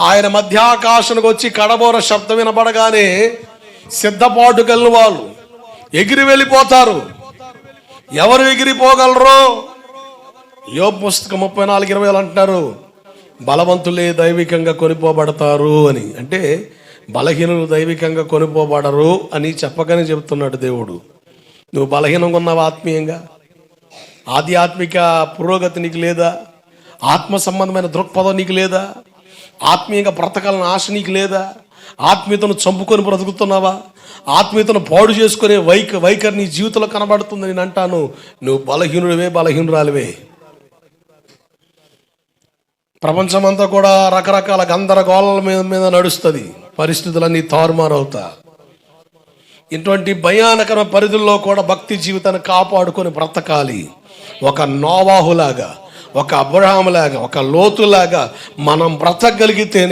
ఆయన మధ్యాకాశానికి వచ్చి కడబోర శబ్దం వినపడగానే సిద్ధపాటు కలిగిన వాళ్ళు ఎగిరి వెళ్ళిపోతారు. ఎవరు ఎగిరిపోగలరు? యో పుస్తకం ముప్పై నాలుగు ఇరవై అంటున్నారు. బలవంతులే దైవికంగా కొనిపోబడతారు అని. అంటే బలహీనులు దైవికంగా కొనిపోబడరు అని చెప్పకనే చెబుతున్నాడు దేవుడు. నువ్వు బలహీనంగా ఉన్నావు ఆత్మీయంగా? ఆధ్యాత్మిక పురోగతి నీకు లేదా? ఆత్మ సంబంధమైన దృక్పథం నీకు లేదా? ఆత్మీయంగా బ్రతకాలని ఆశ నీకు లేదా? ఆత్మీయతను చంపుకొని బ్రతుకుతున్నావా? ఆత్మీయతను పాడు చేసుకునే వైఖ వైఖరి నీ జీవితంలో కనబడుతుంది నేను అంటాను. నువ్వు బలహీనుడివే బలహీనురాలివే. ప్రపంచమంతా కూడా రకరకాల గందరగోళాల మీద మీద నడుస్తుంది. పరిస్థితులన్నీ తారుమారవుతా. ఇటువంటి భయానకర పరిధుల్లో కూడా భక్తి జీవితాన్ని కాపాడుకొని బ్రతకాలి. ఒక నోవాహులాగా. ఒక అబ్రహాములాగా ఒక లోతులాగా మనం బ్రతకగలిగితే